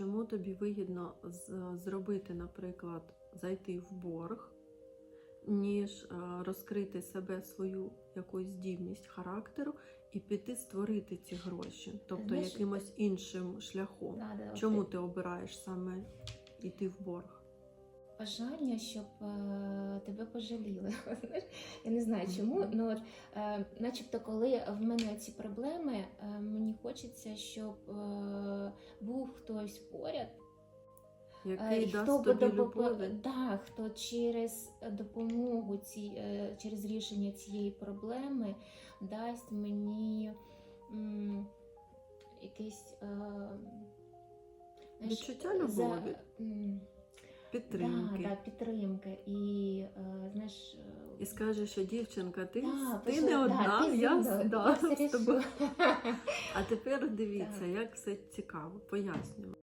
чому тобі вигідно зробити, наприклад, зайти в борг, ніж е, розкрити себе свою якусь здібність характеру і піти створити ці гроші, тобто Знаєш, якимось іншим шляхом. Да, да, Чому от ти обираєш саме йти в борг? бажання, щоб е, тебе пожаліли. Я не знаю чому, ну от, е, начебто, коли в мене ці проблеми, е, мені хочеться, щоб е, був хтось поряд, е, Який і дасть тобі допо- любові? да, хто через допомогу ці, е, через рішення цієї проблеми дасть мені м, якесь е, Відчуття любові, м, підтримки. Да, да, підтримки. І е, знаєш, е, І скаже, що дівчинка, ти, да, ти не да, одна, ти я, мною, да, я з тобою. А тепер дивіться, Так. як все цікаво, пояснюємо.